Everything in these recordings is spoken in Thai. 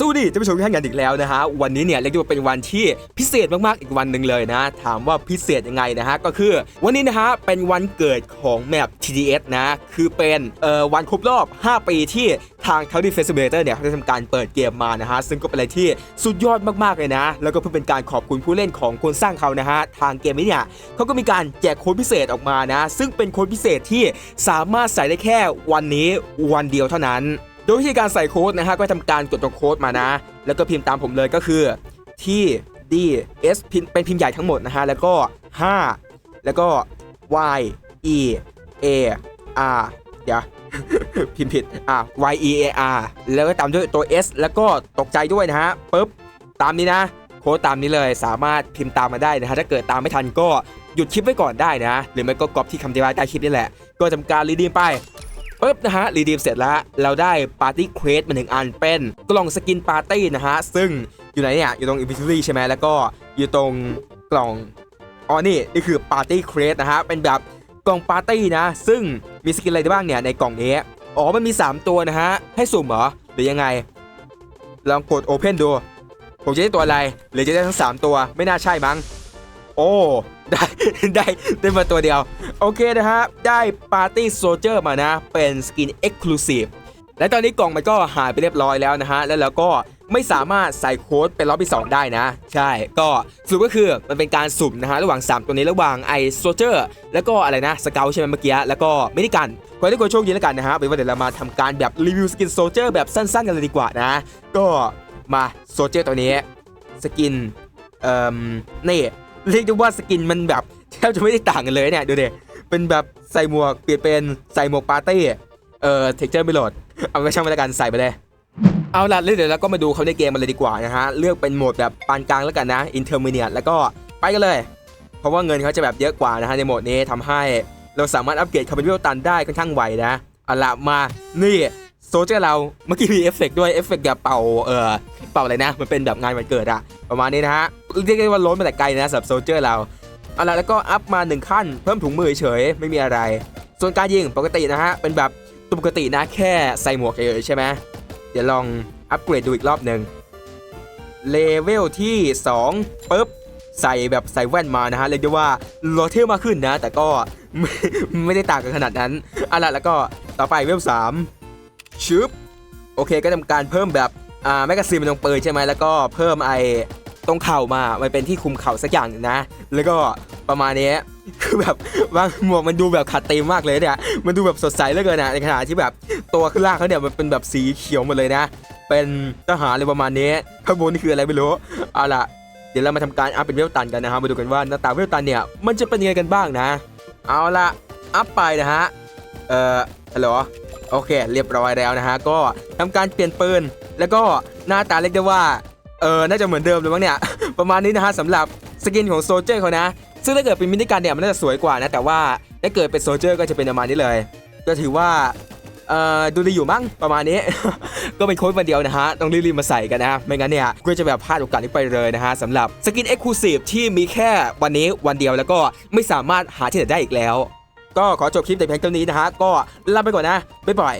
สวัสดีท่านผู้ชมทุกท่านกันอีกแล้วนะฮะวันนี้เนี่ยเรียกได้ว่าเป็นวันที่พิเศษมากๆอีกวันหนึ่งเลยนะถามว่าพิเศษยังไงนะฮะก็คือวันนี้นะฮะเป็นวันเกิดของแมป TDS นะคือเป็นเอ่อวันครบรอบ 5 ปีที่ทางท u ดี้เฟส i ิเ a เตอร์เนี่ยเขาได้ทำการเปิดเกมมานะฮะซึ่งก็เป็นอะไรที่สุดยอดมากๆเลยนะ แล้วก็เพื่อเป็นการขอบคุณผู้เล่นของคนสร้างเขานะฮะทางเกมนี้เนี่ยเขาก็มีการแจกโค้ดพิเศษออกมานะ ซึ่งเป็นโค้ดพิเศษที่สามารถใส่ได้แค่วันนี้วันเดียวเท่านั้น โดยวิธีการใส่โค้ดนะฮะก็ทำการกดตัวโค้ดมานะ แล้วก็พิมพ์ตามผมเลยก็คือที่ D S เป็นพิมพ์ใหญ่ทั้งหมดนะฮะแล้วก็ 5 แล้วก็ Y E A R เดี๋ยวพิมพ์ผิดอะ Y E A R แล้วก็ตามด้วยตัว S แล้วก็ตกใจด้วยนะฮะปุ๊บตามนี้นะ โค้ดตามนี้เลยสามารถพิมพ์ตามมาได้นะฮะถ้าเกิดตามไม่ทันก็หยุดคลิปไว้ก่อนได้นะ หรือไม่ก็ก๊อปที่คำอธิบายใต้คลิปนี่แหละ ก็ทำการรีดีมไป ปุ๊บนะฮะรีดีมเสร็จแล้วเราได้ปาร์ตี้เควสมาหนึ่งอันเป็นกล่องสกินปาร์ตี้นะฮะซึ่งอยู่ไหนเนี่ยอยู่ตรงอินฟินิตี้ใช่ไหมแล้วก็อยู่ตรงกล่องอ๋อนี่นี่คือปาร์ตี้เควสนะฮะเป็นแบบกล่องปาร์ตี้นะ ซึ่งมีสกินอะไรได้บ้างเนี่ยในกล่องนี้อ๋อมันมี 3 ตัวนะฮะให้สุ่มเหรอหรือยังไงลองกด Open ดู ผมจะได้ตัวอะไรหรือจะได้ทั้ง 3 ตัวไม่น่าใช่มั้ง โอ้ได้ได้ได้มาตัวเดียว โอเคนะฮะ ได้ปาร์ตี้โซเจอร์มานะ เป็นสกิน Exclusive และตอนนี้กล่องมันก็หายไปเรียบร้อยแล้วนะฮะ แล้วเราก็ไม่สามารถใส่โค้ดเป็นรอบที่2ได้นะ ใช่ก็สรุปก็คือมันเป็นการสุ่มนะฮะ ระหว่าง 3 ตัวนี้ระหว่างไอโซเจอร์แล้วก็อะไรนะ สเกลใช่ไหมเมื่อกี้ แล้วก็ไมินิกันขอให้ทุกคนโชคดีแล้วกันนะฮะเป็นว่าเดี๋ยวเรามาทำการแบบรีวิวสกินโซเจอร์แบบสั้นๆกันเลยดีกว่านะ ก็มาโซเจอร์ตัวนี้สกินเอ่อนี่ เรียกได้ว่าสกินมันแบบแทบจะไม่ได้ต่างกันเลยเนี่ยดูดิเป็นแบบใส่หมวกเปลี่ยนเป็นใส่หมวกปาร์ตี้เอ่อเท็กเจอร์ไม่โหลดเอาไปช่างมันละกันใส่ไปเลยเอาล่ะเดี๋ยวเราก็มาดูเขาในเกมมันเลยดีกว่านะฮะเลือกเป็นโหมดแบบปานกลางแล้วกันนะ Intermediate แล้วก็ไปกันเลย เพราะว่าเงินเขาจะแบบเยอะกว่านะฮะในโหมดนี้ทำให้เราสามารถอัปเกรดคาร์บอนวิลตันได้ค่อนข้างไวนะเอาล่ะมานี่ โซเจอร์เราเมื่อกี้มีเอฟเฟกด้วยเอฟเฟกแบบเป่าเออเป่าอะไรนะ มันเป็นแบบงานวันเกิดอะประมาณนี้นะฮะเรียกได้ว่าล้นมาแต่ไกลนะสำหรับโซเจอร์เราเอาละแล้วก็อัพมาหนึ่งขั้นเพิ่มถุงมือเฉยไม่มีอะไร ส่วนการยิงปกตินะฮะเป็นแบบตัวปกตินะแค่ใส่หมวกเฉยใช่ไหมเดี๋ยวลองอัปเกรดดูอีกรอบหนึ่งเลเวลที่2ปุ๊บใส่แบบใส่แว่นมานะฮะเรียกได้ว่าโลเทลมากขึ้นนะ แต่ก็ไม่ได้ต่างกันขนาดนั้นเอะล่ะแล้วก็ต่อไปเวล3 ชึบโอเคก็ทำการเพิ่มแบบอ่าแมกกาซีนเป็นตรงปืนใช่ไหมแล้วก็เพิ่มไอตรงเข่ามามันเป็นที่คุมเข่าสักอย่างหนึ่งนะ แล้วก็ประมาณนี้คือแบบบางหมวกมันดูแบบขัดเต็มมากเลยเนี่ยมันดูแบบสดใสเหลือเกินนะในขณะที่แบบตัวข้างล่างเขาเนี่ยมันเป็นแบบสีเขียวหมดเลยนะ เป็นทหารอะไรประมาณนี้ข้างบนนี่คืออะไรไม่รู้เอาล่ะเดี๋ยวเรามาทำการอัพเป็นเวลตันกันนะฮะมาดูกันว่าหน้าตาเวลตันเนี่ยมันจะเป็นยังไงกันบ้างนะ เอาล่ะอัพไปนะฮะเอ่อฮัลโหล โอเค เรียบร้อยแล้วนะฮะ ก็ทำการเปลี่ยนปืน แล้วก็หน้าตาเรียกได้ว่า เออน่าจะเหมือนเดิมเลยมั้งเนี่ย ประมาณนี้นะฮะสำหรับสกินของโซเจอร์เขานะ ซึ่งถ้าเกิดเป็นมินิกันเนี่ยมันน่าจะสวยกว่านะ แต่ว่าถ้าเกิดเป็นโซเจอร์ก็จะเป็นประมาณนี้เลย ก็ถือว่าดูดีอยู่มั้งประมาณนี้ ก็เป็นโค้ดวันเดียวนะฮะ ต้องรีบๆมาใส่กันนะไม่งั้นเนี่ยก็จะแบบพลาดโอกาสนี้ไปเลยนะฮะสำหรับสกินเอ็กซ์คลูซีฟที่มีแค่วันนี้วันเดียวแล้วก็ไม่สามารถหาที่ไหนได้อีกแล้ว ก็ขอจบคลิปแต่เพียงเท่านี้นะฮะ ก็ลาไปก่อนนะ บ๊ายบาย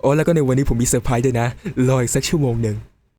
โอ้แล้วก็ในวันนี้ผมมีเซอร์ไพรส์ด้วยนะ รออีกสักชั่วโมงหนึ่ง